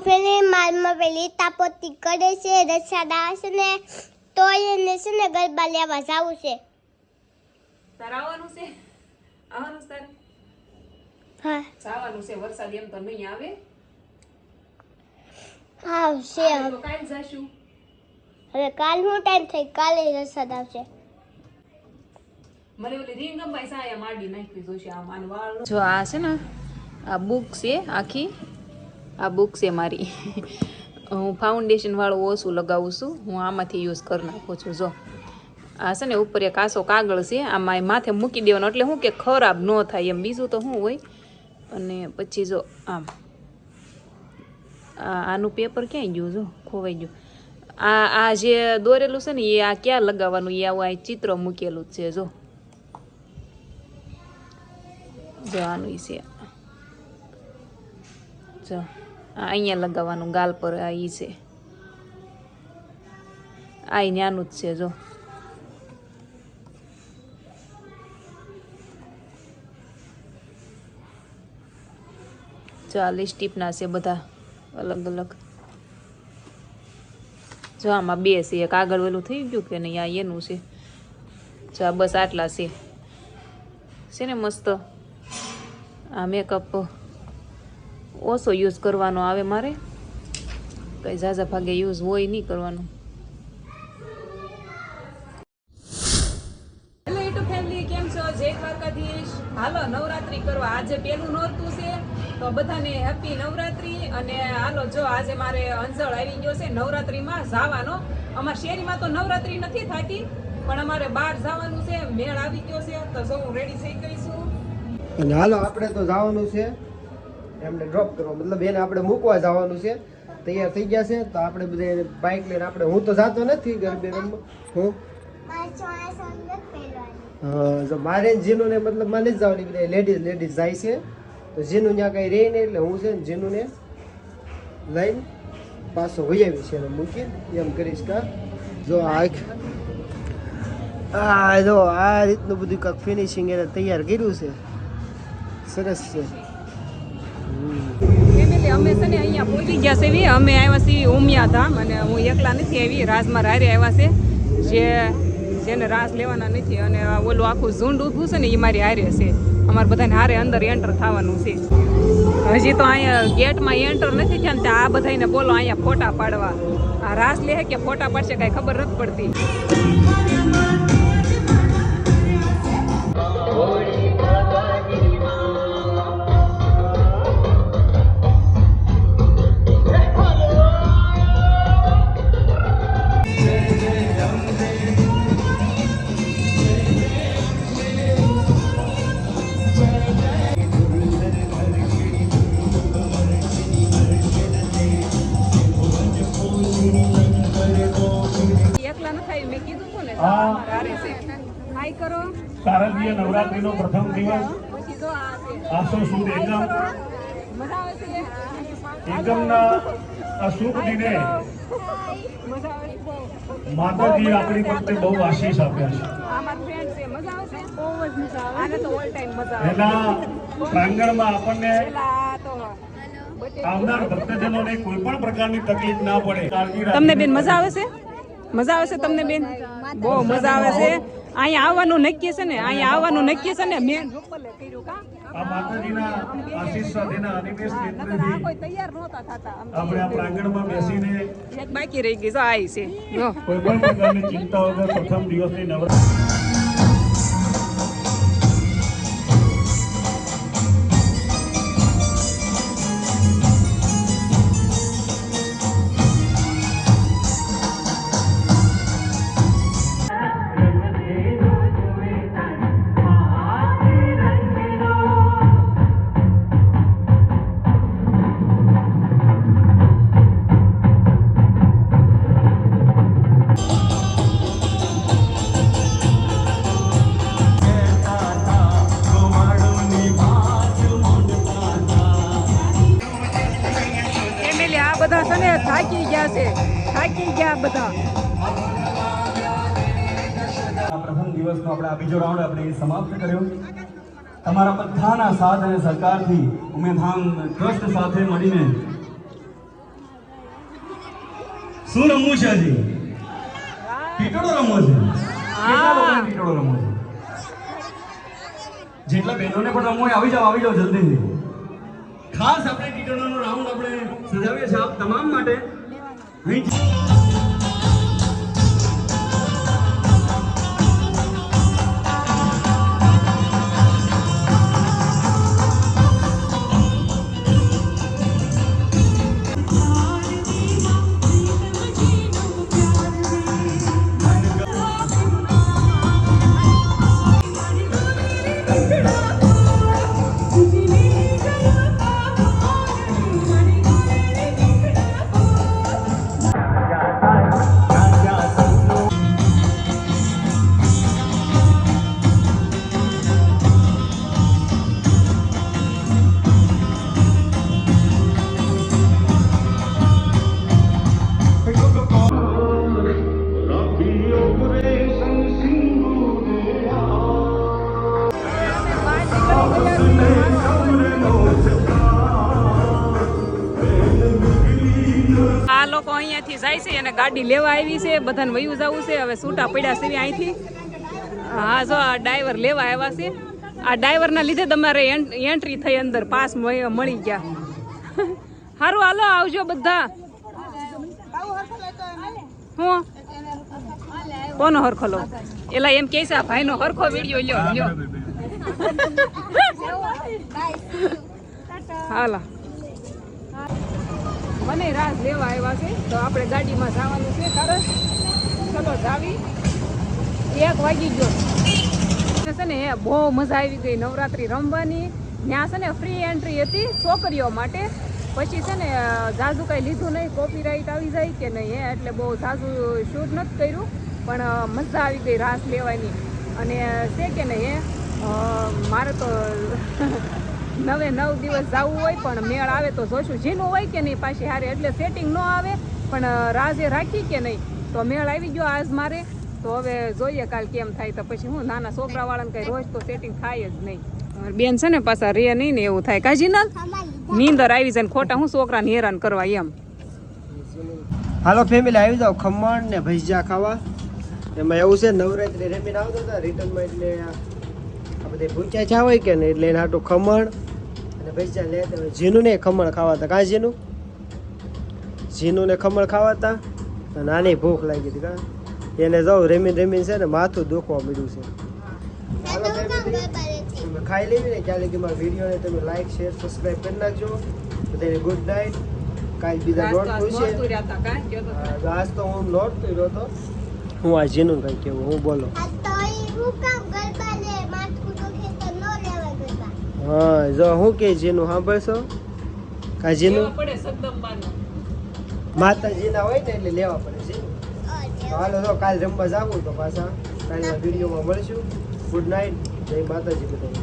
પેલી માલમાં પેલી તાપોતી કરે છે રસાદા છે ને તો એને છે ને ગરબા લેવા જવું છે? આવવાનું હા. જવાનું છે વરસાદ એમ તો નહીં આવે. આવશે તો કાલ જશું. હવે કાલનો ટાઈમ થઈ કાલે વરસાદ આવશે. મને ઓલી રીંગ અંબાઈ સાયા માડી નાખી જોશે આ માન જો આ છે ને આ બુક છે આખી આ બુક છે મારી. હું ફાઉન્ડેશનવાળું ઓછું લગાવું છું. હું આમાંથી યુઝ કરી નાખું છું. જો. આ છે ને ઉપર એક આસો કાગળ છે. આમાં માથે મૂકી દેવાનો. એટલે શું કે ખરાબ ન થાય એમ. બીજું તો શું હોય? અને પછી જો આમ. આનું પેપર ક્યાંય ગયું? જો, ખોવાઈ ગયું. આ આ જે દોરેલું છે ને, એ આ ક્યાં લગાવવાનું? એ આવું આ ચિત્ર મૂકેલું છે. જો. જો આનું છે. જો. અહીંયા લગાવવાનું ગાલ પર આ ઈ છે. આ નાનું જ છે, જો. જો આ લિસ્ટીપના છે બધા, અલગ અલગ. જો આમાં બે છે, એક આગળ વેલું થઈ ગયું કે નહીં, આ એનું છે. જો આ બસ આટલા છે. છે ને મસ્ત? આ મેકઅપ ઓછો યુઝ કરવાનો આવે મારે. કંઈ ઝાઝા ભાગે યુઝ હોય નહીં કરવાનું. હેલો યુટ્યુબ ફેમિલી કેમ છો? જય દ્વારકાધીશ. હાલો નવરાત્રી કરવા. આજે પેલું નોરતું છે તો બધાને હેપી નવરાત્રી. અને હાલો જો આજે મારે અંજળ આવી ગયો છે નવરાત્રીમાં જવાનો. અમારા શેરીમાં તો નવરાત્રી નથી થતી પણ અમારે બહાર જવાનું છે. મેળ આવી ગયો છે તો જો હું રેડી થઈ ગઈ છું. અને હાલો આપણે તો જવાનું છે. એમને ડ્રોપ કરવા. મતલબ એને આપણે મૂકવા જવાનું છે. તૈયાર થઈ ગયા છે. તો આપણે બધા બાઇક લઈને આપણે હું તો જાતો નથી ગરબે રમવા. હું? જો મારે જીનુને મતલબ મને જ જવાની, બધા લેડીઝ લેડીઝ જાય છે. તો જીનું ત્યાં કઈ રહે નહીં એટલે હું છે ને જીનુને લઈને પાછો વહી આવી છે મૂકી એમ કરીશ કા જો આ જો આ રીતનું બધું કાંક ફિનિશિંગ એને તૈયાર કર્યું છે. સરસ છે. અહીંયા પહોંચી ગયા છે અમે આવ્યા છીએ ઉમિયા ધામ અને હું એકલા નથી આવી. રાજમાં રારે આવ્યા છે. જે જેને રાસ લેવાના નથી અને ઓલું આખું ઝુંડ ઊભું છે ને એ મારી હારે છે. અમારે બધાને હારે અંદર એન્ટર થવાનું છે. હજી તો અહીંયા ગેટમાં એન્ટર નથી થયા ને આ બધાને બોલો અહીંયા ફોટા પાડવા. આ રાસ લે કે ફોટા પાડશે કાંઈ ખબર નથી પડતી. કરો શારદીય નવરાત્રીનો પ્રથમ દિવસ. આસો સુદ એકમ એકમના આ શુભ દિને માતાજી આપણી પ્રત્યે બહુ આશીષ આપ્યા છે. આ આવશે એના પ્રાંગણમાં આપણને આ આવનાર ભક્તજનોને કોઈ પણ પ્રકારની તકલીફ ના પડે. તમને બેન મજા આવે છે? મજા આવે છે તમને બેન? બહુ મજા આવે છે. અહીંયા આવવાનું નક્કી છે ને અહીંયા આવવાનું નક્કી છે ને મેન રૂપલે કર્યું કા આ માતાજીના આશીષ સાથેના અનિમેષ નેત્રથી કોઈ તૈયાર નહોતા થતા આપણે આ પ્રાંગણમાં બેસીને એક બાકી રહી ગઈ જો આવી છે. કોઈ પણ પ્રકારની ચિંતા વગર પ્રથમ દિવસની નવરાત્રી છે થાકી ગયા છે. થાકી ગયા બધા. પ્રથમ દિવસનો આપણે આ બીજો રાઉન્ડ આપણે સમાપ્ત કર્યો. તમારા બધાના સાથ અને સરકારથી ઉમેધામ ટ્રસ્ટ સાથે મળીને શું રમવું છે હજી ટીટોળો રમવો છે? લોકોને રમવો છે? જેટલા બહેનોને પણ રમવું હોય આવી જાઓ આવી જાઓ જલ્દીથી. ખાસ આપણે ટીટોળાનો રાઉન્ડ આપણે સજાવીએ છીએ આપ તમામ માટે. અહીં જાય છે અને ગાડી લેવા આવી છે બધાને વયું જવું છે. હવે છૂટા પડ્યા છે અહીંથી. હા જો આ ડ્રાઈવર લેવા આવ્યા છે. આ ડ્રાઈવરના લીધે તમારે એન્ટ્રી થઈ અંદર પાસ મળી ગયા. સારું હાલો આવજો બધા. હું? કોનો હરખો લો? એલા એમ કે છે આ ભાઈનો હરખો વીડિયો લ્યો લ્યો. હાલા. મને રાસ લેવા આવ્યા છે, તો આપણે ગાડીમાં જવાનું છે. સરસ ચલો જાવી. એક વાગી ગયો. છે ને બહુ મજા આવી ગઈ, નવરાત્રી રમવાની. ત્યાં છે ને ફ્રી એન્ટ્રી હતી છોકરીઓ માટે. પછી છે ને જાજુ કાંઈ લીધું નહીં કોપીરાઇટ આવી જાય કે નહીં એટલે બહુ જાજુ શૂટ નથી કર્યું. પણ મજા આવી ગઈ રાસ લેવાની. અને છે કે નહીં મારે તો નવે નવ દિવસ જવું હોય પણ મેળ આવે તો જોશું. જીનું હોય કે નહીં પાછી હારે? એટલે સેટિંગ ન આવે, પણ રાજે રાખી કે નહીં? તો મેળ આવી ગયો આજ મારે. તો હવે જોઈએ કાલ કેમ થાય. તો પછી હું નાના છોકરા વાળાને કઈ રોજ તો સેટિંગ થાય જ નહીં. બેન છે ને પાછા રે નહીં ને એવું થાય. કાજી ના નીંદર આવી જાય ખોટા હું છોકરાને હેરાન કરવા એમ. હાલો ફેમિલી આવી જાઓ. ખમણ ને ભજીયા ખાવા. એમાં એવું છે, નવરાત્રી રેમીને આવતા હતા રિટર્નમાં એટલે આ બધે ચા હોય કે નહીં, એટલે એના આટલું ખમણ અને ભજીયા લેતા હોય. જીનું ને ખમણ ખાવાતા. કાં જીનું જીનું ને ખમણ ખાવાતા નાની અને ભૂખ લાગી હતી કાં? એને જાઉં રમીને રમીને છે ને માથું દુખવા મળ્યું છે. ખાઈ લેવી ને ક્યારે કે મારા વિડીયોને તમે લાઈક શેર સબસ્ક્રાઈબ કરી નાખજો. બધાને ગુડ નાઇટ કાલ બીજા નોટ પૂછે હા, આજ તો હું નોટ કર્યો હતો હું. આ જીનું કઈ કેવું હું બોલો આ તો ઈ હું કામ ગરબા લે માથું દુખે તો ન લેવા ગરબા હા જો હું કે જીનું સાંભળશો? કા જેનું પડે માતાજીના હોય ને એટલે લેવા પડે છે. તો હાલો જો કાલ રમવા જાવું તો પાછા કાલના વિડીયોમાં મળશું. ગુડ નાઇટ જય માતાજી બધાને.